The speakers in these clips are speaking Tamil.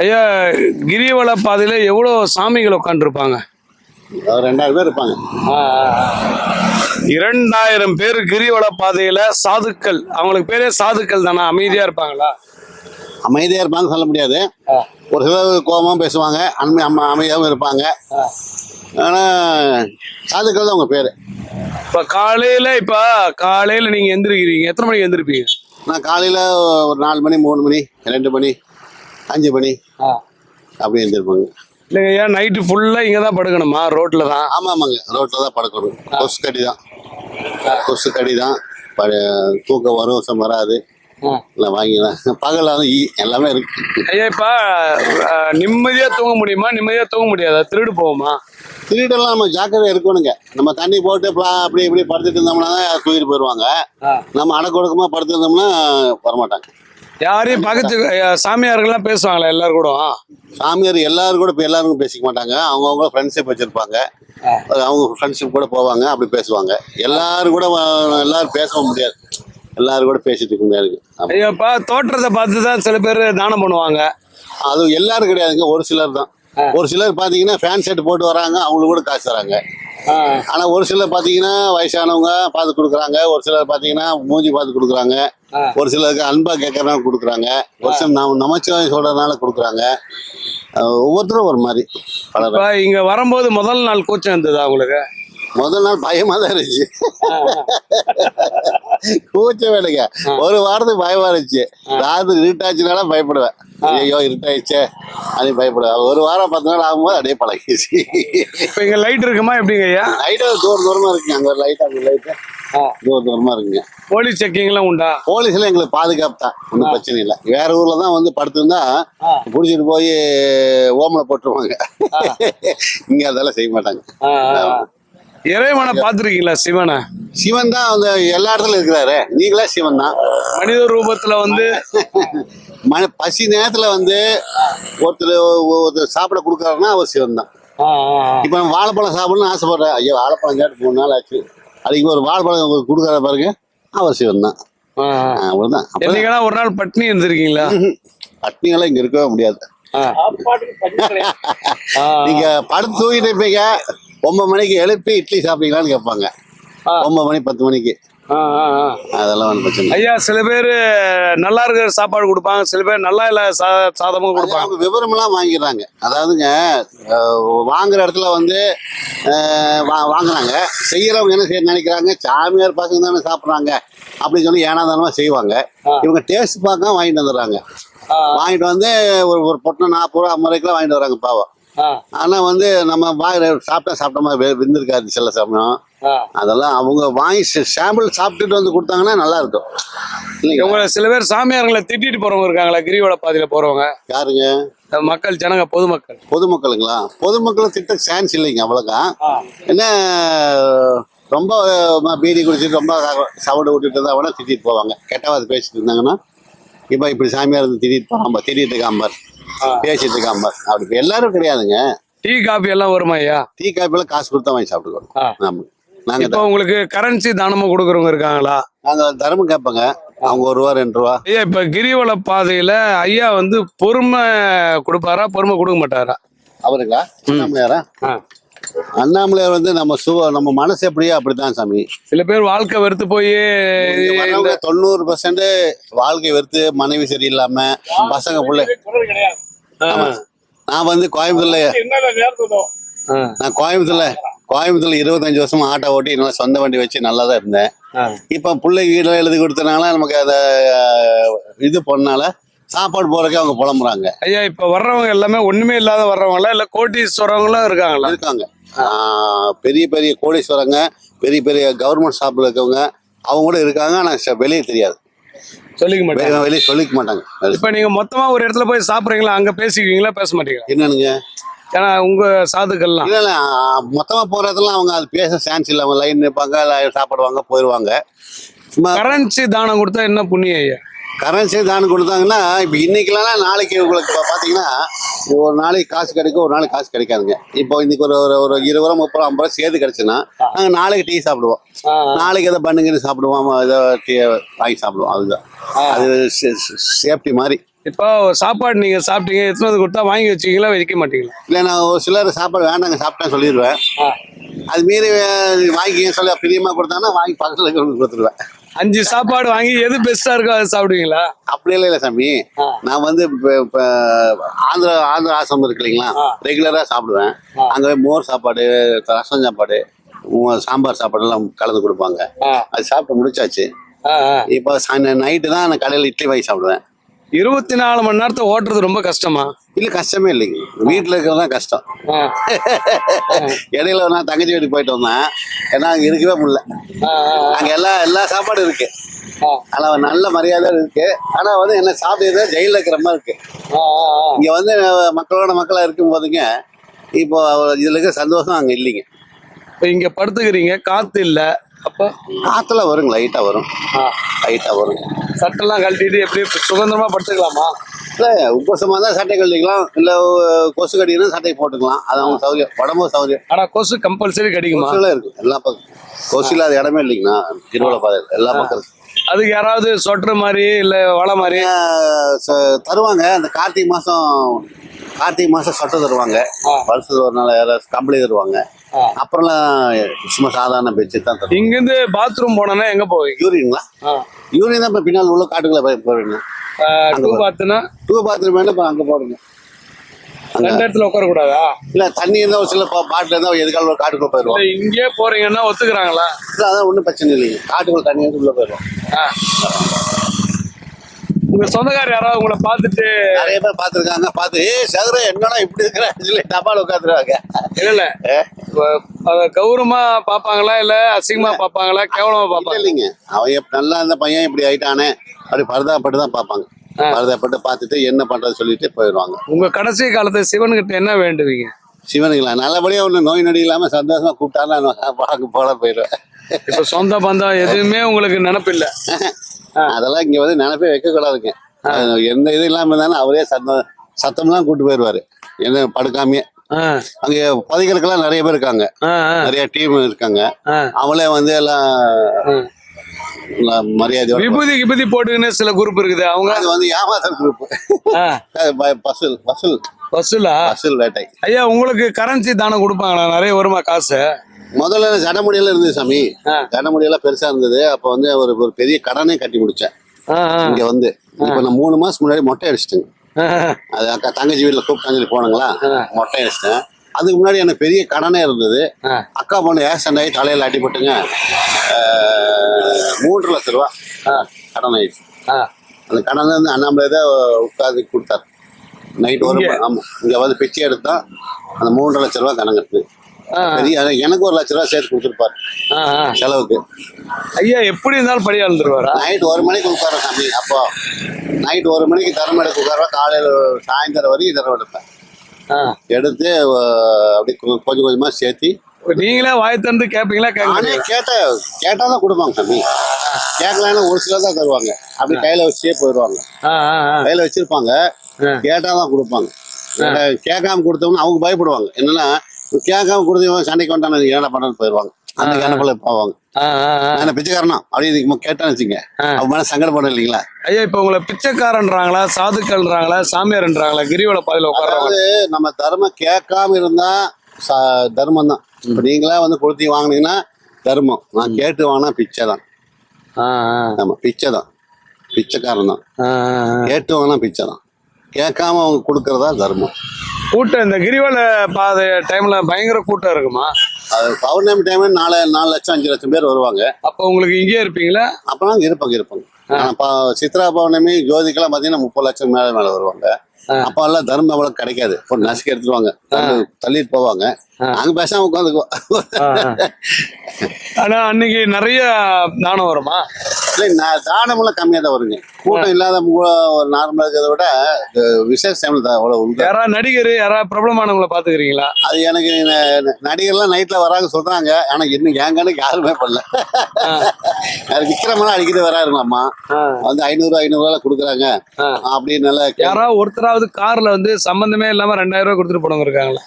ஐயா கிரிவல பாதையில எவ்வளோ சாமிகள் உட்காந்துருப்பாங்க ரெண்டாயிரம் பேர் இருப்பாங்க. இரண்டாயிரம் பேர் கிரிவல பாதையில சாதுக்கள். அவங்களுக்கு பேரே சாதுக்கள் தானே? அமைதியா இருப்பாங்களா? அமைதியாக இருப்பாங்க சொல்ல முடியாது. ஒரு சிலர் கோபமாக பேசுவாங்க. அண்மை அம்மா அமைதியாகவும் இருப்பாங்க. ஆனால் சாதுக்கள் தான் அவங்க பேர். இப்ப காலையில இப்ப காலையில நீங்க எந்திரிக்கிறீங்க. எத்தனை மணிக்கு எந்திரிப்பீங்க? நான் காலையில் ஒரு நாலு மணி மூணு மணி ரெண்டு மணி அஞ்சு மணி. அப்படி எழுந்திருப்பாங்க. இல்லைங்க ஐயா நைட்டு ஃபுல்லா இங்க தான் படுக்கணுமா? ரோட்ல தான். ஆமாம் ஆமாங்க ரோட்டில் தான் படுக்கணும். கொசு கடி தான். கொசு கடி தான். தூக்கம் வரும் வராது. எல்லாம் வாங்கிக்கலாம் பகலில் வந்து ஈ எல்லாமே இருக்கு. ஐயா இப்ப அஹ், நிம்மதியா தூங்க முடியுமா? நிம்மதியா தூங்க முடியாதா? திருடு போகுமா? திருடெல்லாம் நம்ம ஜாக்கிரதை இருக்கணுங்க. நம்ம தண்ணி போட்டு அப்படி இப்படி படுத்துட்டு இருந்தோம்னா தான் தூக்கிட்டு போயிடுவாங்க நம்ம அடக்கொடுக்கமாக படுத்துருந்தோம்னா வரமாட்டாங்க. யாரையும் ஐயா, சாமியார்கள்லாம் பேசுவாங்களா எல்லாரும் கூட சாமியார் எல்லாரும் கூட எல்லாருக்கும் பேசிக்க மாட்டாங்க. அவங்கவுங்க ஃப்ரெண்ட்ஷிப் வச்சிருப்பாங்க. அவங்க ஃப்ரெண்ட்ஷிப் கூட போவாங்க அப்படி பேசுவாங்க. எல்லாரும் கூட எல்லாரும் பேச முடியாது. எல்லாரும் கூட பேசிட்டு இருக்க முடியாது. ஆமா. ஐயா இப்ப தோற்றத்தை பார்த்து தான் சில பேர் தானம் பண்ணுவாங்க. அது எல்லாரும் கிடையாதுங்க. ஒரு சிலர் தான். ஒரு சிலர் பார்த்தீங்கன்னா ஃபேன் ஷர்ட் போட்டு வராங்க அவங்களுக்கு கூட காசு தராங்க. ஆனால் ஒரு சிலர் பார்த்தீங்கன்னா வயசானவங்க பார்த்து கொடுக்குறாங்க. ஒரு சிலர் பார்த்தீங்கன்னா மூஞ்சி பார்த்து கொடுக்குறாங்க. ஒரு சிலருக்கு அன்பா கேட்கறனால கொடுக்குறாங்க. ஒரு சிலர் நம்ம நமச்சிவாய் சொல்றதுனால கொடுக்குறாங்க. ஒவ்வொருத்தரும் ஒரு மாதிரி இங்க வரும்போது முதல் நாள் கூச்சம் இருந்ததா உங்களுக்கு? முதல் நாள் பயமா தான் இருந்துச்சு கூச்ச வேலைங்க ஒரு வாரத்துக்கு பயமா இருந்துச்சு. ராத்திரி இருட்டாச்சுனால பயப்படுவேன். ஐயோ இருட்டாயிடுச்சே. அது பயப்படுவேன். ஒரு வாரம் பத்து நாள் ஆகும்போது அப்படியே பழகிடுச்சு. இப்ப இங்க லைட் இருக்குமா? எப்படிங்க ஐயா? லைட்டா தூர தூரமா இருக்குங்க. அங்க ஒரு லைட் அங்க லைட் தூர தூரமா இருக்குங்க. போலீஸ் செக்கிங் எல்லாம் உண்டா? போலீஸ்ல எங்களுக்கு பாதுகாப்பு. தான் ஒன்றும் பிரச்சனை இல்லை. வேற ஊர்ல தான் வந்து படுத்திருந்தா புடிச்சிட்டு போய் ஓமல போட்டுருவாங்க. இங்க அதெல்லாம் செய்ய மாட்டாங்க. இறைவனை பார்த்திருக்கீங்களா சிவனை? சிவன் தான் வந்து எல்லா இடத்துலயும் இருக்கிறாரு. நீங்களே சிவன் தான். மனித ரூபத்துல வந்து மன பசி நேரத்துல வந்து ஒருத்தர் ஒருத்தர் சாப்பிட கொடுக்குறாருன்னா அவர் சிவன் தான். இப்போ வாழைப்பழம் சாப்பிடணும்னு ஆசைப்படுறேன் ஐயோ வாழைப்பழம் கேட்டு மூணு நாள் ஆச்சு. அதுக்கு ஒரு வாழைப்பழம் கொடுக்குற பாருங்க. அவர் சிவன் தான். அவ்வளோதான் என்னைக்கான ஒரு நாள் பட்னி இருந்திருக்கீங்களா? பட்னியெல்லாம் இங்க இருக்கவே முடியாது. நீங்க படுத்து தூங்கிட்டு இருப்பீங்க. ஒன்பது மணிக்கு எழுப்பி இட்லி சாப்பிட்டீங்களான்னு கேட்பாங்க. ஒன்பது மணி பத்து மணிக்கு. அதெல்லாம் ஒன்றும் பிரச்சனை. ஐயா சில பேர் நல்லா இருக்கிற சாப்பாடு கொடுப்பாங்க சில பேர் நல்லா இல்ல சா- சாதமும் கொடுப்பாங்க. விவரமெல்லாம் வாங்கிடுறாங்க. அதாவதுங்க வாங்குற இடத்துல வந்து வா- வாங்குறாங்க. செய்யறவங்க என்ன செய்ய நினைக்கிறாங்க? சாமியார் பசங்க தானே சாப்பிட்றாங்க. அப்படின்னு சொல்லி ஏனாதானமா செய்வாங்க. இவங்க டேஸ்ட் பார்க்க வாங்கிட்டு வந்துடுறாங்க. வாங்கிட்டு வந்து ஒரு ஒரு பொட்டை நாற்பது ரூபா ஐம்பது ரூபாய்க்குலாம் வாங்கிட்டு வராங்க பாவம். ஆனா வந்து நம்ம வாய் சாப்பிட்டா சாப்பிட்ட மாதிரி வே- வெந்திருக்காது சில சமயம். அதெல்லாம் அவங்க வாங்கி சாம்பிள் சாப்பிட்டுட்டு வந்து கொடுத்தாங்கன்னா நல்லா இருக்கும். இவங்க சில பேர் சாமியார்களை திட்டிட்டு போறவங்க இருக்காங்களா கிரிவல பாதையில போறவங்க. யாருங்க? மக்கள் ஜனங்க பொதுமக்கள். பொதுமக்களுங்களா? பொதுமக்களை திட்ட சான்ஸ் இல்லைங்க அவ்வளோக்கா. என்ன ரொம்ப பீடி குடிச்சிட்டு ரொம்ப சவுண்டு விட்டுட்டு இருந்தா கூட திட்டிட்டு போவாங்க. கெட்டவாது பேசிட்டு இருந்தாங்கன்னா. இப்போ இப்படி சாமியார் இருந்து திட்டிட்டு போகாம திட்டிட்டு இருக்காம பேசிட்டு இருக்காம அப்படி எல்லாரும் கிடையாதுங்க. டீ காபி எல்லாம் வருமா ஐயா? டீ காப்பிலாம் காசு கொடுத்தா வாங்கி சாப்பிட்டுக்கணும். ஆமா நாங்க இப்போ உங்களுக்கு கரன்சி தானமும் கொடுக்குறவங்க இருக்காங்களா? நாங்க தர்மம் கேட்போங்க. அவங்க ஒரு ரூபா ரெண்டு ரூபா. ஐயா இப்ப கிரிவல பாதையில ஐயா வந்து பொறுமை கொடுப்பாரா? பொறுமை கொடுக்க மாட்டாரா? அவருங்களா? அண்ணாமலையாரா அண்ணாமலையார் வந்து நம்ம சு நம்ம மனசு எப்படியோ அப்படித்தான் சாமி. சில பேர் வாழ்க்கை வெறுத்து போய் தொண்ணூறு பர்சன்ட் வாழ்க்கை வெறுத்து மனைவி சரியில்லாம பசங்க பிள்ளை. ஆமா. நான் வந்து கோயம்புத்தூர்ல நான் கோயம்புத்தூர்ல கோயம்புத்தூர்ல இருபத்தஞ்சு வருஷமா ஆட்டோ ஓட்டி நல்லா சொந்த வண்டி வச்சு நல்லா தான் இருந்தேன். இப்ப பிள்ளை வீடுல எழுதி கொடுத்தனால நமக்கு அதை இது பண்ணனால சாப்பாடு போறதுக்கு அவங்க புலம்புறாங்க. ஐயா இப்ப வர்றவங்க எல்லாமே ஒண்ணுமே இல்லாத வர்றவங்களா? இல்ல கோட்டீஸ்வரங்களும் இருக்காங்களா? இருக்காங்க. பெரிய பெரிய கோடீஸ்வரங்க பெரிய பெரிய கவர்மெண்ட் ஷாப்ல இருக்கவங்க அவங்க கூட இருக்காங்க ஆனா வெளியே தெரியாது. சொல்லிக்க மாட்டேன் வெளியே சொல்லிக்க மாட்டாங்க. இப்ப நீங்க மொத்தமா ஒரு இடத்துல போய் சாப்பிடுறீங்களா? அங்க பேசிக்குவீங்களா? பேச மாட்டீங்களா? என்னனுங்க? ஏன்னா உங்க சாதுக்கள்லாம். இல்ல இல்ல மொத்தமா போறதெல்லாம் அவங்க அது பேச சான்ஸ் இல்ல. அவங்க லைன் நிற்பாங்க சாப்பிடுவாங்க போயிடுவாங்க கரன்சி தானம் கொடுத்தா என்ன புண்ணியம் ஐயா? கரன்சி தானம் கொடுத்தாங்கன்னா இப்போ இன்னைக்கெல்லாம் நாளைக்கு உங்களுக்கு இப்போ பார்த்தீங்கன்னா ஒரு நாளைக்கு காசு கிடைக்கும் ஒரு நாளைக்கு காசு கிடைக்காதுங்க. இப்போ இன்னைக்கு ஒரு ஒரு ஒரு இருபது ரூபா முப்பது ரூபா ஐம்பது ரூபா சேர்த்து கிடைச்சுன்னா நாங்கள் நாளைக்கு டீ சாப்பிடுவோம். நாளைக்கு எதை பண்ணுங்கன்னு சாப்பிடுவோம் ஏதோ டீ வாங்கி சாப்பிடுவோம் அதுதான். அது சேஃப்டி மாதிரி. இப்போ சாப்பாடு நீங்க சாப்பிட்டீங்க எத்தனை கொடுத்தா வாங்கி வச்சீங்களா வைக்க மாட்டீங்களா? இல்லை நான் ஒரு சிலர் சாப்பாடு வேண்டாங்க சாப்பிட்டேன் சொல்லிடுவேன். அது மீறி வாங்கிக்க சொல்லி பிரியமா கொடுத்தாங்கன்னா வாங்கி பக்கத்தில் கொடுத்துருவேன். அஞ்சு சாப்பாடு வாங்கி எது பெஸ்டா இருக்கோ அதை சாப்பிடுவீங்களா அப்படியெல்லாம் இல்லை சாமி. நான் வந்து ஆந்திரா ஆந்திரா ஆசிரமம் இருக்கு இல்லைங்களா ஆ. ரெகுலராக சாப்பிடுவேன். அங்கே மோர் சாப்பாடு ரசம் சாப்பாடு சாம்பார் சாப்பாடு எல்லாம் கலந்து கொடுப்பாங்க அது சாப்பிட்டு முடிச்சாச்சு. இப்போ நைட்டு தான் நான் கடையில் இட்லி வாங்கி சாப்பிடுவேன் இருபத்தி நாலு மணி நேரத்தை ஓட்டுறது ரொம்ப கஷ்டமா? இல்லை கஷ்டமே இல்லைங்க. வீட்டில் இருக்கிறது தான் கஷ்டம். இடையில நான் தங்கச்சி வீட்டுக்கு போயிட்டு வந்தேன். ஏன்னா அங்கே இருக்கவே முடியல. அங்கே எல்லா எல்லா சாப்பாடும் இருக்கு. ஆ, ஆனால் நல்ல மரியாதை இருக்கு. ஆனால் வந்து என்ன சாப்பிட்டு ஜெயிலில் இருக்கிற மாதிரி இருக்கு. இங்க வந்து மக்களோட மக்களா இருக்கும் போதுங்க இப்போ இதுல இருக்க சந்தோஷம் அங்க இல்லைங்க. இப்ப இங்க படுத்துக்கிறீங்க காத்து இல்ல. அப்ப? காத்துல வருங்க லைட்டா வரும். லைட்டா வரும். சட்டெல்லாம் கழட்டிட்டு எப்படி சுதந்திரமா படுத்துக்கலாமா? இல்ல உப்பசமா தான் சட்டை கழிக்கலாம் இல்ல கொசு கடினா சட்டை போட்டுக்கலாம். அது அவங்க சௌகரியம் உடம்பு சௌகரியம் ஆனா கொசு கம்பல்சரி கடிக்குமா? கொசுலாம் இருக்கு. எல்லா பக்கம். கொசு இல்லாத இடமே இல்லைங்கண்ணா. திருவிழா பாதை. எல்லா பக்கம் அதுக்கு யாராவது சொட்டர் மாதிரி இல்ல வலை மாதிரி? தருவாங்க. அந்த கார்த்திகை மாசம் கார்த்திகை மாசம் சட்டை தருவாங்க. ஆ. வருஷத்துல ஒரு நாள் யாராவது கம்பளி தருவாங்க. அப்புறம்லாம் சும்மா சாதாரண பெட்ஷீட் தான் தருவாங்க. இங்க இருந்து பாத்ரூம் போனோம்னா எங்க போவீங்க? யூரின்ங்களா யூரின் தான் இப்போ பின்னால் உள்ள காட்டுக்குள்ள போய் போறீங்க. டூ பாத்துனா டூ பாத்ரூம் வேணும் இப்போ அங்கே போடுங்க. ரெண்டு இடத்துல உட்கார கூடாதா இல்லை தண்ணி இருந்தால் ஒரு சில பாட்டில் இருந்தால் எதுக்கால ஒரு காட்டுக்குள்ள போயிடுவோம். இல்ல இங்கே போறீங்கன்னா ஒத்துக்கிறாங்களா? இல்லை அதான் ஒன்றும் பிரச்சனை இல்லைங்க. காட்டுக்குள்ள தண்ணி வந்து உள்ள போயிடுவோம். உங்க சொந்தக்காரர் யாராவது உங்களை பார்த்துட்டு நிறைய பேர் பார்த்துருக்காங்க. பார்த்து ஏ சதுர என்னடா இப்படி இருக்கிற? சொல்லி டப்பால் உட்காந்துருவாங்க இல்ல இல்ல. கௌரவமா பாப்பாங்களா இல்ல அசிங்கமா பாப்பாங்களா கேவலமா பாப்பாங்க இல்லைங்க. அவன் நல்லா இந்த பையன் இப்படி ஆயிட்டானே அப்படி பரதாப்பட்டு தான் பார்ப்பாங்க. பரதாப்பட்டு பார்த்துட்டு என்ன பண்ணுறது சொல்லிட்டு போயிடுவாங்க. உங்க கடைசி காலத்துல சிவன்கிட்ட என்ன வேண்டுவீங்க? சிவனுங்களா? நல்லபடியாக ஒன்று நோய் நொடி இல்லாமல் சந்தோஷமா கூப்பிட்டாலும் பார்க்க போல போயிடுவேன். இப்ப சொந்த பந்தம் எதுவுமே உங்களுக்கு நினப்பு இல்ல அதெல்லாம் இங்க வந்து நினைப்பே வைக்க கூடாதுங்க எந்த இது இல்லாம இருந்தாலும் அவரே சத்தம் சத்தம்லாம் கூட்டு போயிடுவாரு என்ன படுக்காமையே. அங்க பதிகளுக்கெல்லாம் நிறைய பேர் இருக்காங்க. நிறைய டீம் இருக்காங்க. அவங்களே வந்து எல்லாம் மரியாதையோட விபூதி கிபூதி போட்டுக்கின்னு சில குரூப் இருக்குது. அவங்க அது வந்து ஏமாத்தல் குரூப் பசுல் பசுல். பஸ்ஸுலா பசுல் வேட்டை. ஐயா உங்களுக்கு கரன்சி தானம் கொடுப்பாங்களா? நிறைய வருமா காசு? முதல்ல ஜடமுடியெல்லாம் இருந்தது சாமி. ஆ. ஜடமுடியெல்லாம் பெருசா இருந்தது. அப்போ வந்து ஒரு ஒரு பெரிய கடனே கட்டி முடிச்சேன். இங்க வந்து. இப்போ நான் மூணு மாசம் முன்னாடி மொட்டை அடிச்சிட்டேங்க. அது அக்கா தங்கச்சி வீட்டில் கூப்பிட்டாங்க சொல்லி போனாங்களா. மொட்டை அடிச்சிட்டேன். அதுக்கு முன்னாடி எனக்கு பெரிய கடனே இருந்தது. அக்கா பொண்ணு ஆக்சிடென்ட் ஆகி தலையில் அடிபட்டுங்க மூன்று லட்ச ரூபா கடன் ஆயிடுச்சு. அந்த கடன் வந்து அண்ணாமலை தான் உட்காந்து கொடுத்தாரு. நைட் ஒரு? ஆமாம் இங்கே வந்து பிச்சை எடுத்தா அந்த மூன்றரை லட்ச ரூபா கடன் கட்டுது. எனக்கு ஒரு லட்ச ரூபா சேர்த்து கொடுத்துருப்பாரு. செலவுக்கு. ஐயா எப்படி இருந்தாலும் படி அழுந்துருவாரா நைட் ஒரு மணிக்கு உட்கார சாமி அப்போ. நைட் ஒரு மணிக்கு தரம் எடுக்க உட்கார காலையில் சாயந்தரம் வரைக்கும் தரம் எடுப்பேன். எடுத்து கொ- கொஞ்சம் கொஞ்சமாக சேர்த்தி. நீங்களே வாய் திறந்து கேப்பீங்களா கேட்க நானே கேட்ட கேட்டால் தான் கொடுப்பாங்க சாமி. கேட்கலன்னா ஒரு சிலர் தான் தருவாங்க. அப்படி கையில் வச்சே போயிடுவாங்க. கையில் வச்சிருப்பாங்க ஆ. கேட்டால் தான் கொடுப்பாங்க. கேட்டா- கேட்காம கொடுத்தோம்னா அவங்க பயப்படுவாங்க. என்னன்னா கேட்காம கொடுத்தவங்க சண்டைக்கு வந்தானே என்ன பண்ணுறது போயிடுவாங்க. அந்த கணக்கில் போவாங்க. நான் பிச்சைக்காரனா? அப்படி இதுக்கு கேட்டான்னு வச்சுங்க. அவங்க மேலே சங்கடப்படும் இல்லைங்களா? ஐயா இப்ப உங்களை பிச்சைக்காரன்றாங்களா சாதுக்கள்ன்றாங்களா சாமியார்ன்றாங்களா கிரிவல பாதையில அதாவது நம்ம தர்மம் கேட்காம இருந்தா தர்மம் தான். இப்போ நீங்களா வந்து கொடுத்தி வாங்குனீங்கன்னா தர்மம். நான் கேட்டு வாங்கினா பிச்சை தான் ஆ, ஆ, ஆமா பிச்சை தான். பிச்சைக்காரன் தான். கேட்டு வாங்கினா பிச்சை தான் கேட்காம அவங்க கொடுக்கறதா தர்மம். கூட்டம் இந்த கிரிவல பாதை டைம்ல பயங்கர கூட்டம் இருக்குமா? அது பௌர்ணமி டைம்ல நாலு நாலு லட்சம் அஞ்சு லட்சம் பேர் வருவாங்க. அப்ப உங்களுக்கு இங்கே இருப்பீங்களா? அப்பெல்லாம் இருப்பாங்க இருப்பாங்க ஆனா ப- சித்ரா பௌர்ணமி ஜோதிக்கெல்லாம் பார்த்தீங்கன்னா முப்பது லட்சம் மேல மேல வருவாங்க. அப்ப எல்லாம் தர்மம் அவ்வளவு கிடைக்காது. ஒரு நசுக்கி எடுத்துருவாங்க. தள்ளி- தள்ளிட்டு போவாங்க. அங்க பேசாம உட்காந்துக்குவோம். ஆனா அன்னைக்கு நிறைய தானம் வருமா? இல்லை நான் தானமெல்லாம் கம்மியாக தான் வருங்க. கூட்டம் இல்லாத மு- ஒரு நார்மலாக இருக்கிறத விட விசேஷ டைமில் தான் அவ்வளோ உண்டு. யாராவது நடிகர் யாராவது பிரபலமானவங்களை பாத்துக்கிறீங்களா? அது எனக்கு நடிகர்லாம் நைட்டில் வராங்க சொல்கிறாங்க ஆனால் இன்னும் என் கணக்கு யாருமே பண்ணல அது விக்ரமெல்லாம் அடிக்கடி வராருங்களாம்மா வந்து ஐநூறு ஐநூறுவா கொடுக்குறாங்க. அப்படின்னு நல்லா யாராவது ஒருத்தராவது கார்ல வந்து சம்பந்தமே இல்லாம ரெண்டாயிரம் ரூபாய் கொடுத்துட்டு போனவங்க இருக்காங்களா?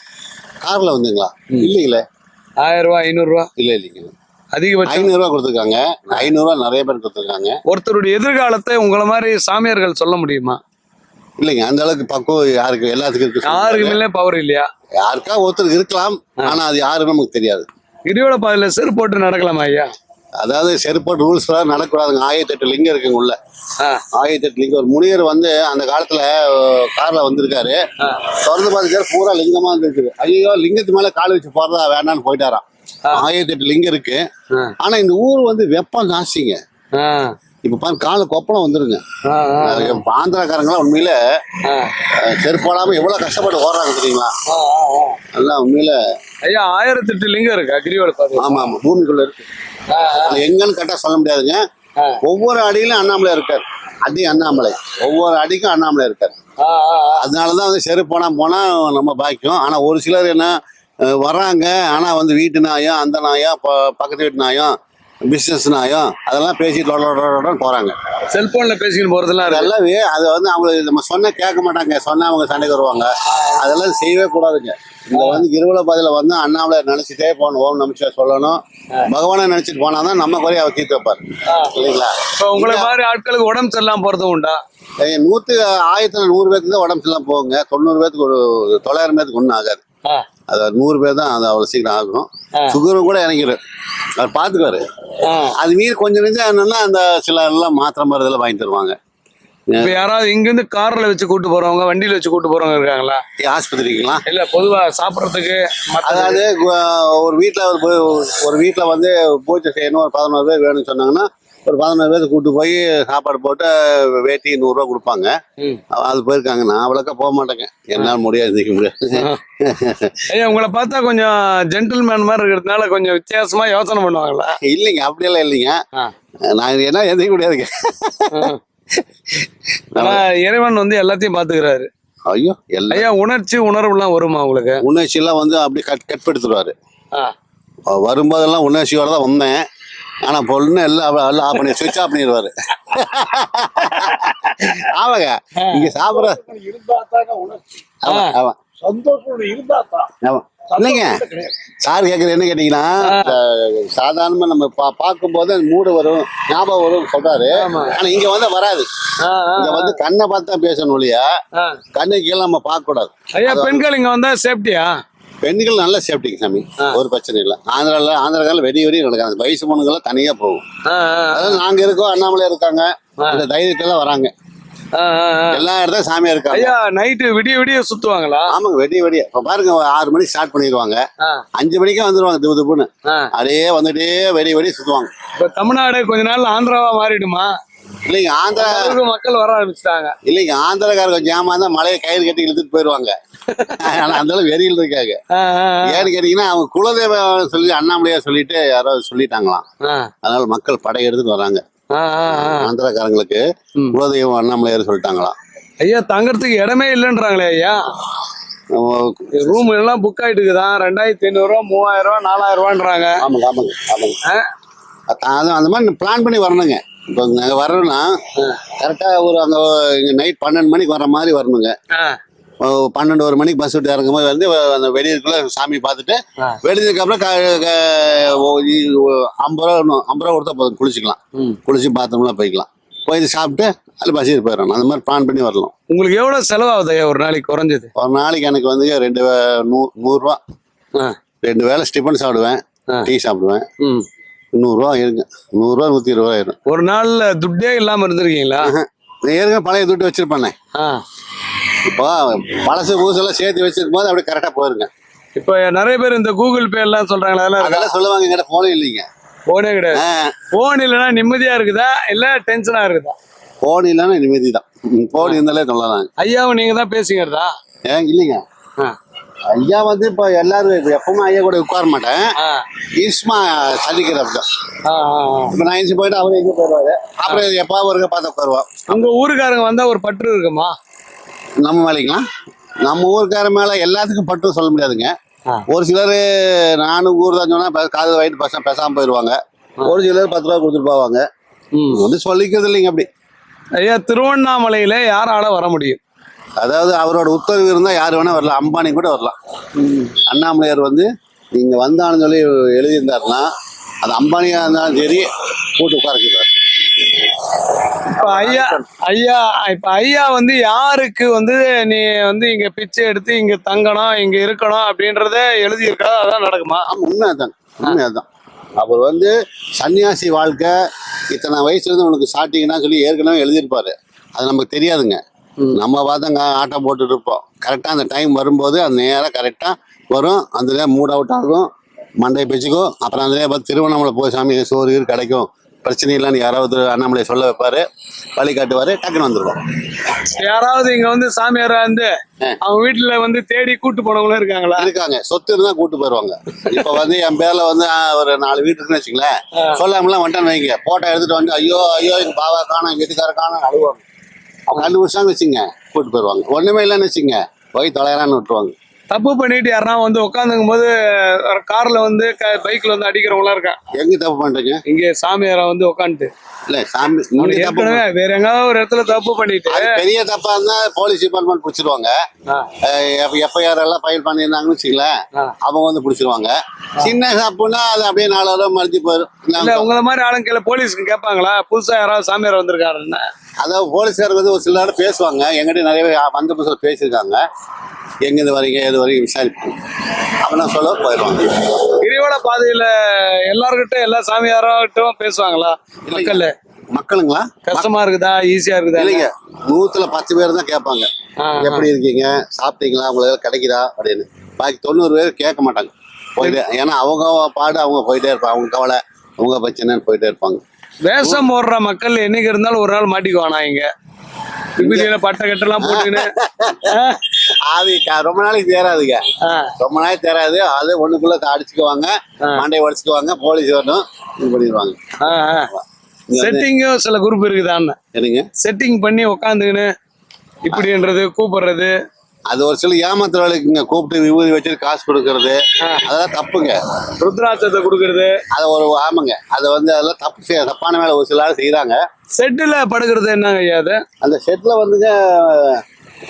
காரில் வந்துங்களா? இல்லைங்களே. ஆயிரம் ரூபாய் ஐநூறு ரூபாய் இல்லை. இல்லைங்க அதிகபட்சம் ஐநூறுரூவா கொடுத்துருக்காங்க. ஐநூறுரூவா நிறைய பேர் கொடுத்துருக்காங்க. ஒருத்தருடைய எதிர்காலத்தை உங்களை மாதிரி சாமியார்கள் சொல்ல முடியுமா? இல்லைங்க அந்த அளவுக்கு பக்குவம் யாருக்கு எல்லாத்துக்கும் இருக்கு. யாருக்குமே பவர் இல்லையா? யாருக்கா ஒருத்தர் இருக்கலாம் ஆனா அது யாருன்னு நமக்கு தெரியாது. கிரிவல பாதையில செருப்பு போட்டு நடக்கலாமா ஐயா? அதாவது செருப்போட் ரூல்ஸ் நடக்கூடாதுங்க. ஆயிரத்தி எட்டு லிங்கம் இருக்குங்க உள்ள. ஆ, ஆயிரத்தி எட்டு லிங்கம். ஒரு முனிவர் வந்து அந்த காலத்துல கார்ல வந்திருக்காரு. திறந்து பார்த்துக்காரு பூரா லிங்கமா இருந்துருக்குது. ஐயோ லிங்கத்து மேல கால் வச்சு போறதா வேண்டாம்னு போயிட்டாராம். ஆயிரத்தி எட்டு லிங்கம் இருக்கு. ஆனா இந்த ஊர் வந்து வெப்பம் ஜாஸ்திங்க இப்ப பாருங்க கால கொப்பளம் வந்துருங்க. ஆந்திராக்காரங்களாம் உண்மையில ஆ, அஹ், செருப்பு போடாம எவ்வளவு கஷ்டப்பட்டு ஓடுறாங்க ஆ. எல்லாம் உண்மையில ஐயா ஆயிரத்தி எட்டு லிங்கம் இருக்கா கிரிவல பாதை ஆமா ஆமா. பூமிக்குள்ள இருக்கு. எங்கன்னு கரெக்டா சொல்ல முடியாதுங்க. ஒவ்வொரு அடியிலும் அண்ணாமலை இருக்காரு. அடி அண்ணாமலை. ஒவ்வொரு அடிக்கும் அண்ணாமலை இருக்காரு. அதனாலதான் வந்து செருப்பு போனா போனா நம்ம பாக்கியம் ஆனா ஒரு சிலர் என்ன வர்றாங்க. ஆனா வந்து வீட்டு நாயம் அந்த நாயம் பக்கத்து வீட்டு நாயம் பிசினஸ் நாயம் அதெல்லாம் பேசி போறாங்க. செல்போன்ல பேசிக்கிட்டு போறதெல்லாம் இருக்கு. அதெல்லாம் அது வந்து அவங்களுக்கு நம்ம சொன்ன கேட்க மாட்டாங்க. சொன்னா அவங்க சண்டைக்கு வருவாங்க. அதெல்லாம் செய்யவே கூடாதுங்க. இந்த வந்து இருவல பாதையில வந்து அண்ணாமலை நினைச்சிட்டே போகணும். ஓம் நமச்சிவாய சொல்லணும். பகவானை நினைச்சிட்டு போனாதான் நம்ம குறைய அவர் தீர்த்து வைப்பார். இல்லைங்களா? இப்போ உங்களை மாதிரி ஆட்களுக்கு உடம்பு சரியில்லாம போறதும் உண்டா? நூத்து ஆயிரத்துல நூறு பேருக்கு தான் உடம்பு சரியில்லாம போகுங்க. தொண்ணூறு பேருக்கு ஒரு தொள்ளாயிரம் பேருக்கு ஒன்றும் ஆகாது. அது நூறு பேர் தான் அது அவ்வளோ சீக்கிரம் ஆகும். சுகரும் கூட இறங்கிடும் அவர் பார்த்துக்குவாரு. அது மீறி கொஞ்சம் நெஞ்சம் என்னன்னா அந்த சில எல்லாம் மாத்திரை மருந்தெல்லாம் வாங்கி தருவாங்க. இப்ப யாராவது இங்க இருந்து கார்ல வச்சு கூட்டு போறவங்க வண்டியில வச்சு கூட்டு போறவங்க இருக்காங்களா? ஆஸ்பத்திரிக்குலாம் இல்ல பொதுவா சாப்பிடறதுக்கு அதாவது ஒரு வீட்டில் ஒரு வீட்டில் வந்து பூஜை செய்யணும் ஒரு பதினோரு பேர் வேணும்னு சொன்னாங்கன்னா ஒரு பதினோரு பேர் கூட்டு போய் சாப்பாடு போட்டு வேட்டி நூறுரூவா கொடுப்பாங்க. அது போயிருக்காங்க. நான் அவ்வளோக்கா போக மாட்டேங்க. என்னால் முடியாது நிற்க முடியாது. ஐயா உங்களை பார்த்தா கொஞ்சம் ஜென்டில்மேன் மாதிரி இருக்கிறதுனால கொஞ்சம் வித்தியாசமா யோசனை பண்ணுவாங்களா? இல்லைங்க அப்படியெல்லாம் இல்லைங்க. நான் என்ன எந்திரிக்க முடியாதுங்க இறைவன் வந்து எல்லாத்தையும் பாத்துக்கிறாரு ஐயோ எல்லாம் ஐயா உணர்ச்சி உணர்வுலாம் வருமா உங்களுக்கு? உணர்ச்சியெல்லாம் வந்து அப்படியே கட் கட்படுத்துருவாரு. வரும்போதெல்லாம் உணர்ச்சியோட தான் வந்தேன். ஆனா பொண்ணு எல்லாம் எல்லாம் ஆஃப் பண்ணி சுவிட்ச் ஆஃப் பண்ணிடுவாரு. ஆமாங்க. இங்க சாப்பிட்ற ஆமா ஆமா. சந்தோஷம் இருந்தா தான் ஆமா இல்லைங்க சார் கேட்குறது என்ன கேட்டீங்கன்னா சாதாரணமா நம்ம பா பார்க்கும்போது அந்த மூடு வரும் ஞாபகம் வரும் சொல்றாரு. ஆமா. ஆனா இங்க வந்து வராது. இங்க வந்து கண்ணை பார்த்து தான் பேசணும் இல்லையா. கண்ணை கீழே நம்ம பார்க்க கூடாது ஐயா பெண்கள் இங்க வந்தா சேஃப்டியா பெண்கள் நல்ல சேஃப்டிங்க சாமி. ஒரு பிரச்சனை இல்லை. ஆந்திரால ஆந்திராக்கால வெடி வெடி நடக்காது. வயசு பொண்ணுங்கெல்லாம் தனியா போகும். அதாவது நாங்க இருக்கோம் அண்ணாமலை இருக்காங்க. அந்த தைரியத்துல வராங்க. எல்லா இடத்துல சாமியா இருக்காங்க. ஐயா நைட்டு விடிய விடிய சுத்துவாங்களா? ஆமாங்க வெடி வெடி இப்ப பாருங்க ஆறு மணிக்கு ஸ்டார்ட் பண்ணிடுவாங்க. அஞ்சு மணிக்கே வந்துருவாங்க திப்பு திப்புன்னு ஆ. அப்படியே வந்துட்டே வெடி வெடி சுத்துவாங்க. இப்ப தமிழ்நாடு கொஞ்ச நாள் ஆந்திராவா மாறிடுமா? இல்லைங்க ஆந்திரா மக்கள் வர ஆரம்பிச்சிட்டாங்க. இல்லைங்க ஆந்திராக்காரங்க கொஞ்சம் ஏமாந்தா மலையை கயிறு கட்டி இழுத்துட்டு போயிடுவாங்க ஆனா அந்த அளவு வெறியில் இருக்காங்க. ஏன்னு கேட்டீங்கன்னா அவங்க குலதெய்வம் சொல்லி அண்ணாமலையா சொல்லிட்டு யாரோ சொல்லிட்டாங்களாம். அதனால மக்கள் படை எடுத்துட்டு வராங்க. ஆந்திராக்காரங்களுக்கு. குலதெய்வம் அண்ணாமலையார் சொல்லிட்டாங்களாம். ஐயா தங்கறதுக்கு இடமே இல்லைன்றாங்களே ஐயா. ரூம் எல்லாம் புக் ஆயிட்டு இருக்குதான் ரெண்டாயிரத்தி ஐநூறு ரூபா மூவாயிரம் ரூபா நாலாயிரம் ரூபான்றாங்க. ஆமாங்க ஆமாங்க ஆமாங்க. அந்த மாதிரி பிளான் பண்ணி வரணுங்க. இப்போ நாங்க வர்றோம்னா கரெக்டா ஒரு அங்க இங்க நைட் பன்னெண்டு மணிக்கு வர்ற மாதிரி வரணுங்க. பன்னெண்டு ஒரு மணிக்கு பஸ் விட்டு இறங்கும் போது வந்து அந்த வெடியிருக்குள்ள சாமி பார்த்துட்டு ஓ, ஐம்பது ரூபா ஐம்பது ரூபா கொடுத்தா போதும் குளிச்சுக்கலாம். குளிச்சு பாத்ரூம்லாம் போய்க்கலாம். போய் சாப்பிட்டு அது பஸ் ஏறி போயிடணும். அந்த மாதிரி பிளான் பண்ணி வரலாம். உங்களுக்கு எவ்வளவு செலவாகுது ஒரு நாளைக்கு குறைஞ்சது? ஒரு நாளைக்கு எனக்கு வந்து ரெண்டு நூ நூறுரூவா ரெண்டு வேளை ஸ்டிஃபன் சாப்பிடுவேன். டீ சாப்பிடுவேன். நூறுரூவா இருக்கு நூறுரூவா நூற்றி இருபது ரூபா ஆயிரும் ஒரு நாள்ல துட்டே இல்லாம இருந்திருக்கீங்களா? ஏற்கனவே பழைய துட்டு வச்சிருப்பேனே. ஆ. இப்போ பழசு பூசெல்லாம் சேர்த்து வச்சிருக்கும் போது அப்படியே கரெக்டாக போயிருங்க. இப்ப நிறைய பேர் இந்த கூகுள் பே எல்லாம் சொல்றாங்களா அதெல்லாம்? அதெல்லாம் சொல்லுவாங்க எங்கிட்ட போனே இல்லைங்க. போனே கிடையாது. போன் இல்லைன்னா நிம்மதியா இருக்குதா? இல்ல டென்ஷனா இருக்குதா? போன் இல்லைன்னா நிம்மதி தான் போன் இருந்தாலே சொல்லலாம் ஐயாவும் நீங்க தான் பேசிக்கிறதா? ஏன் இல்லைங்க. ஆ. ஐயா வந்து இப்போ எல்லாரும் இப்ப எப்பவுமே ஐயா கூட உட்கார மாட்டேன். ஈஸ்மா சந்திக்கிறப்ப தான். இப்போ நான் எஞ்சி போயிட்டு அவரு எங்கே போயிடுவாரு அப்புறம் எப்போ ஒருக்க பார்த்து உட்காருவோம். உங்க ஊருக்காரங்க வந்தா ஒரு பற்று இருக்குமா? நம்ம மேலேங்களா? நம்ம ஊருக்கார மேலே எல்லாத்துக்கும் பட்டு சொல்ல முடியாதுங்க. ஒரு சிலர் நானும் ஊர் தான் சொன்னால் காது வாங்கிட்டு பசங்க பேசாமல் போயிடுவாங்க ஒரு சிலர் பத்து ரூபா கொடுத்துட்டு போவாங்க. வந்து சொல்லிக்கிறது இல்லைங்க அப்படி. ஐயா திருவண்ணாமலையில யாரால வர முடியும்? அதாவது அவரோட உத்தரவு இருந்தால் யார் வேணால் வரலாம். அம்பானி கூட வரலாம். அண்ணாமலையார் வந்து நீங்கள் வந்தான்னு சொல்லி எழுதியிருந்தாருன்னா அது அம்பானியாக இருந்தாலும் சரி கூட்டு உட்காரக்கிறார் இப்ப ஐயா ஐயா இப்ப ஐயா வந்து யாருக்கு வந்து நீ வந்து இங்க பிச்சை எடுத்து இங்க தங்கணும் இங்க இருக்கணும் அப்படின்றத எழுதி இருக்கா அதான் நடக்குமா? ஆமா உண்மை அதான் உண்மை அதான் அவர் வந்து சன்னியாசி வாழ்க்கை இத்தனை வயசுல இருந்து உனக்கு ஸ்டார்டிங்னா சொல்லி ஏற்கனவே எழுதியிருப்பாரு. அது நமக்கு தெரியாதுங்க. நம்ம பார்த்தங்க ஆட்டம் போட்டுட்டு இருப்போம். கரெக்டாக அந்த டைம் வரும்போது அது நேராக கரெக்டாக வரும். அந்த மூட் அவுட் ஆகும். மண்டை பிச்சுக்கும் அப்புறம் அந்த பார்த்து திருவண்ணாமலை போய் சாமி சோறு கிடைக்கும். பிரச்சனை இல்லைன்னு யாராவது அண்ணாமலை சொல்ல வைப்பாரு வழி காட்டுவாரு டக்குன்னு வந்துருவோம். யாராவது இங்க வந்து சாமியாரா வந்து அவங்க வீட்டுல வந்து தேடி கூட்டு போனவங்களும் இருக்காங்களா? இருக்காங்க. சொத்து இருந்தா கூட்டு போயிருவாங்க. இப்ப வந்து என் பேர்ல வந்து ஒரு நாலு வீடு இருக்குன்னு வச்சுங்களேன் சொல்லாமலாம் வந்துட்டேன்னு வைங்க. போட்டோ எடுத்துட்டு வந்து ஐயோ ஐயோ எங்க பாவா காணும் எங்க வீட்டுக்கார காணும் அழுவாங்க. அவங்க வருஷம் வச்சுங்க கூட்டு போயிடுவாங்க ஒண்ணுமே இல்லைன்னு வச்சுங்க போய் தொலைறான்னு விட்டுருவாங்க. தப்பு பண்ணிட்டு யாரா வந்து உட்காந்துக்கும் போது கார்ல வந்து பைக்ல வந்து அடிக்கிறவங்களா இருக்கான் எங்க தப்பு பண்றீங்க? இங்க சாமியாரா வந்து உட்காந்துட்டு இல்ல சாமி ஏற்கனவே வேற எங்காவது ஒரு இடத்துல தப்பு பண்ணிட்டு பெரிய தப்பா இருந்தா போலீஸ் டிபார்ட்மெண்ட் பிடிச்சிருவாங்க. எஃப்ஐஆர் எல்லாம் ஃபைல் பண்ணியிருந்தாங்கன்னு வச்சுங்களேன். அவங்க வந்து பிடிச்சிருவாங்க. சின்ன தப்புன்னா அது அப்படியே நாலு வரை மறைஞ்சு போயிடும் இல்ல உங்கள மாதிரி ஆளுங்க போலீஸ்க்கு கேட்பாங்களா? புதுசா யாராவது சாமியார் வந்திருக்காருன்னு. அதாவது போலீஸ்காரர் வந்து ஒரு சில நேரம் பேசுவாங்க. எங்கிட்ட நிறைய வந்த புதுசில் பேசியிருக்காங்க. எங்கேருந்து வரீங்க எது வரைக்கும் விசாரிப்பாங்க அப்போ நான் சொல்ல போயிடுவாங்க கிரிவல பாதையில எல்லார்கிட்ட எல்லா சாமியார்கிட்டும் பேசுவாங்களா? மக்கள் மக்களுங்களா? கஷ்டமா இருக்குதா? ஈஸியா இருக்குதா? இல்லைங்க. நூத்துல பத்து பேர் தான் கேட்பாங்க. எப்படி இருக்கீங்க? சாப்பிட்டீங்களா? உங்களுக்கு கிடைக்குதா? அப்படின்னு. பாக்கி தொண்ணூறு பேர் கேட்க மாட்டாங்க. போயிட்டே ஏன்னா அவங்க பாடு அவங்க போயிட்டே இருப்பாங்க. அவங்க கவலை அவங்க பிரச்சனைன்னு போயிட்டே இருப்பாங்க. வேஷம் போடுற மக்கள் என்னைக்கு இருந்தாலும் ஒரு நாள் மாட்டிக்குவானா இங்க? விபூதியில பட்டை கட்டெல்லாம் போட்டுக்கின்னு அது ரொம்ப நாளைக்கு தேராதுங்க ரொம்ப நாளைக்கு தேராது அது ஒண்ணுக்குள்ள அடிச்சுக்குவாங்க. மண்டையை உடச்சுக்குவாங்க. போலீஸ் வரணும். இது பண்ணிடுவாங்க. செட்டிங்கும் சில குரூப் இருக்குதான்னு. என்னங்க? செட்டிங் பண்ணி உக்காந்துக்கின்னு இப்படின்றது கூப்பிடுறது அது ஒரு சில ஏமாத்துறவளுக்குங்க கூப்பிட்டு விபூதி வச்சுட்டு காசு கொடுக்கறது அதெல்லாம் தப்புங்க. ருத்ராட்சத்தை கொடுக்கறது. அதை ஒரு ஆமாங்க. அதை வந்து அதெல்லாம் தப்பு செய்ய தப்பான வேலை ஒரு சில ஆள் செய்கிறாங்க செட்டுல படுக்கிறது என்னங்க ஐயா அது? அந்த செட்டில் வந்துங்க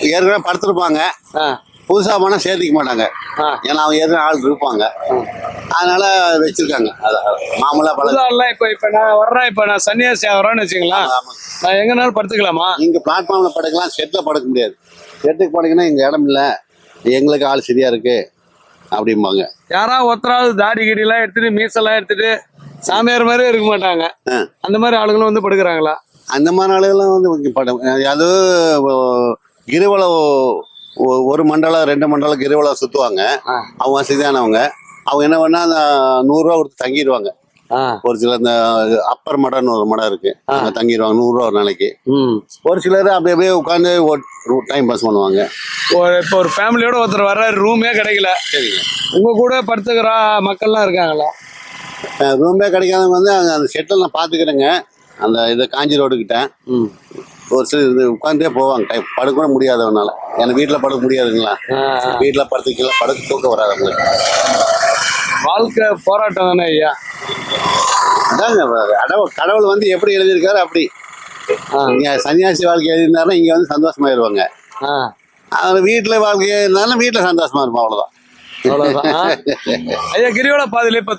ஏற்கனவே படுத்திருப்பாங்க. ஆ, புதுசாக போனால் சேர்த்திக்க மாட்டாங்க. ஏன்னா அவங்க ஏற்கனவே ஆள் இருப்பாங்க. அதனால வச்சிருக்காங்க. அதை மாமூலாக பழக புதுசாலாம் இப்ப இப்ப நான் வர்றேன் இப்ப நான் சன்னியாசி ஆகிறேன்னு வச்சுங்களேன் நான் எங்கனாலும் படுத்துக்கலாமா? இங்கே பிளாட்ஃபார்மில் படுக்கலாம் செட்டில் படுக்க முடியாது. செட்டுக்கு படுக்கணும் இங்கே இடம் இல்லை. எங்களுக்கு ஆள் சரியா இருக்கு. அப்படிம்பாங்க. யாராவது ஒருத்தராவது தாடி கிடிலாம் எடுத்துட்டு மீசெல்லாம் எடுத்துட்டு சாமியார் மாதிரி இருக்க மாட்டாங்க. அந்த மாதிரி ஆளுங்களும் வந்து படுக்கிறாங்களா? அந்த மாதிரி ஆளுகள்லாம் வந்து படம் அது ஒ- ஒரு மண்டலம் ரெண்டு மண்டலம் கிரிவலம் சுற்றுவாங்க. அவங்க வசதியானவங்க. அவங்க என்ன பண்ணா அந்த நூறுரூவா கொடுத்து தங்கிடுவாங்க. ஒரு சில இந்த அப்பர் மடம்னு ஒரு மடம் இருக்கு. அங்கே தங்கிடுவாங்க நூறுரூவா ஒரு நாளைக்கு. ம். ஒரு சிலர் அப்படி அப்படியே உட்காந்து டைம் பாஸ் பண்ணுவாங்க. ஒரு இப்போ ஒரு ஃபேமிலியோட ஒருத்தர் வர்றாரு ரூமே கிடைக்கல. சரிங்க. உங்க கூட படுத்துக்கிற மக்கள்லாம் இருக்காங்களா? ரூமே கிடைக்காதவங்க வந்து அங்கே அந்த ஷெட்டில் நான் பார்த்துக்கிறேங்க. அந்த இது காஞ்சி ரோடுக்கிட்ட ம். ஒரு சில இது உட்காந்தே போவாங்க. டைம் படுக்க கூட முடியாதவனால. எனக்கு வீட்டில் படுக்க முடியாதுங்களா? வீட்டில் படுத்துக்கல படுக்க தூக்கம் வராது அவங்களுக்கு. வாழ்க்கை போராட்டம் தானே ஐயா? அதாங்க கடவுள் கடவுள் வந்து எப்படி எழுதியிருக்காரு அப்படி. இங்க சன்னியாசி வாழ்க்கை எழுதியிருந்தாருன்னா இங்க வந்து சந்தோஷமாயிருவாங்க. அவர் வீட்டுல வாழ்க்கை இருந்தாலும் வீட்டுல சந்தோஷமா இருப்போம் ஆ. ஐயா கிரிவல பாதையில இப்ப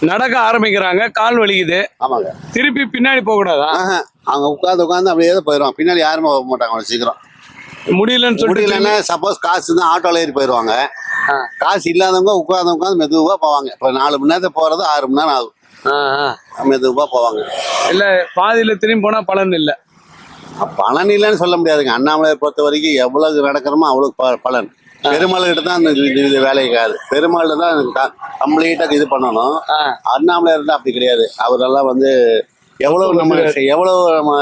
நடக்க ஆரம்பிக்கிறாங்க. கால் வலிக்குது. ஆமாங்க. திருப்பி பின்னாடி போக கூடாதா. அவங்க உட்காந்து உட்காந்து அப்படியே போயிடுவாங்க. பின்னாடி யாருமே போக மாட்டாங்க அவ்வளவு சீக்கிரம். முடியலன்னு முடியலன்னா சப்போஸ் காசு தான் ஆட்டோல ஏறி போயிடுவாங்க. காசு இல்லாதவங்க உட்காந்து உட்காந்து மெதுவா போவாங்க. இப்போ நாலு மணி நேரத்துக்கு போறது ஆறு மணி நேரம் ஆகும். மெதுவா போவாங்க. இல்ல பாதியில திரும்பி போனா பலன் இல்ல. பலன் இல்லைன்னு சொல்ல முடியாதுங்க. அண்ணாமலையை பொறுத்த வரைக்கும் எவ்வளவு நடக்கிறோமோ அவ்வளவு ப- பலன். பெருமாள் கிட்ட தான் இது- வேலைக்காது பெருமாள் தான் கம்ப்ளீட்டா இது பண்ணணும். அண்ணாமலை இருந்தா அப்படி கிடையாது. அவரெல்லாம் வந்து எவ்வளவு நம்ம எவ்வளவு நம்ம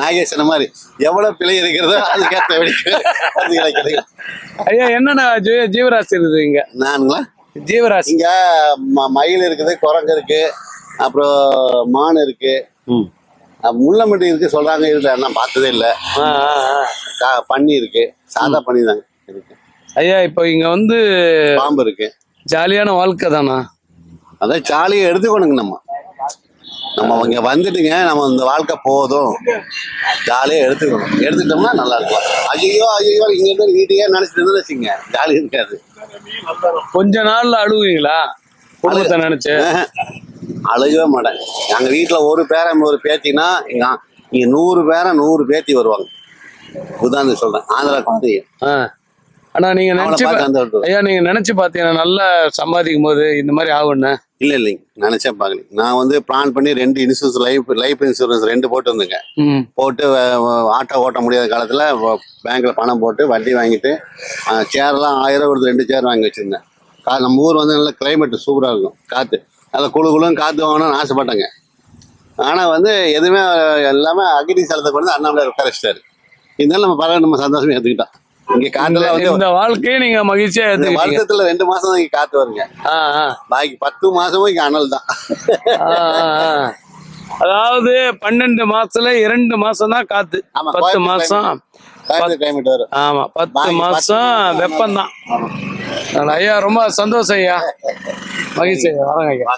நாகேசன மாதிரி எவ்வளவு பிழை இருக்கிறதோ அதுக்கேற்ற வெடிக்கு ஐயா என்னென்ன ஜீவராசி இருக்குது இங்க? நானுங்களா? ஜீவராசி. இங்க மயில் இருக்குது குரங்கு இருக்கு அப்புறம் மான் இருக்கு. அஹ் முள்ளம்பட்டி இருக்கு சொல்றாங்க இதுல நான் பார்த்ததே இல்லை. பன்னி இருக்கு சாதா பன்னி தாங்க இருக்கு. ஐயா இப்போ இங்க வந்து பாம்பு இருக்கு. ஜாலியான வாழ்க்கை தானா? அதான் ஜாலியை எடுத்துக்கணுங்க நம்ம. நம்ம இங்க வந்துட்டுங்க நம்ம இந்த வாழ்க்கை போதும். ஜாலியா எடுத்துக்கணும். எடுத்துட்டோம்னா நல்லா இருக்கும் ஐயோ ஐயோ இங்க இருந்து வீட்டையே நினைச்சிட்டு இருந்தா வச்சுங்க ஜாலி இருக்காது. கொஞ்ச நாள்ல அழுவுவீங்களா குடும்பத்தை நினைச்சு. அழுகவே மாட்டேன். எங்க வீட்டுல ஒரு பேரன் ஒரு பேத்தினா இங்க நூறு பேரன் நூறு பேத்தி வருவாங்க. உதாரணம் சொல்றேன். ஆந்திரா குழந்தைங்க ஆ. ஆனா நீங்க நினைச்சு ஐயா நீங்க நினைச்சு பாத்தீங்கன்னா நல்லா சம்பாதிக்கும் போது இந்த மாதிரி ஆகும்னு இல்ல இல்லைங்க. நினைச்சேன் பாக்கல நான் வந்து பிளான் பண்ணி ரெண்டு இன்சூரன்ஸ் லைஃப் லைஃப் இன்சூரன்ஸ் ரெண்டு போட்டு வந்தேங்க. ம். போட்டு ஆட்டோ ஓட்ட முடியாத காலத்துல பேங்க்ல பணம் போட்டு வட்டி வாங்கிட்டு சேர்லாம் ஆயிரம் கொடுத்து ரெண்டு சேர் வாங்கி வச்சிருந்தேன். கா நம்ம ஊர் வந்து நல்ல கிளைமேட் சூப்பரா இருக்கும். காத்து. நல்ல குழு குழுன்னு காத்து வாங்கணும்னு ஆசைப்பட்டேங்க. ஆனா வந்து எதுவுமே எல்லாமே அக்னி சலத்தை கொண்டு வந்து அண்ணாமலை உட்கார வச்சிட்டாரு. இருந்தாலும் நம்ம பரவாயில்ல நம்ம சந்தோஷமா எடுத்துக்கிட்டோம் இங்க காத்துல வந்து இந்த வாழ்க்கையை நீங்க மகிழ்ச்சியா வருஷத்துல ரெண்டு மாசம் தான் இங்க காத்து வருங்க. பாக்கி பத்து மாசமும் இங்க அனல் தான். அதாவது பன்னெண்டு மாசத்துல இரண்டு மாசம் தான் காத்து. பத்து மாசம். ஆமா பத்து மாசம் வெப்பம் தான். ஐயா ரொம்ப சந்தோஷம் ஐயா. மகிழ்ச்சி வரங்க ஐயா.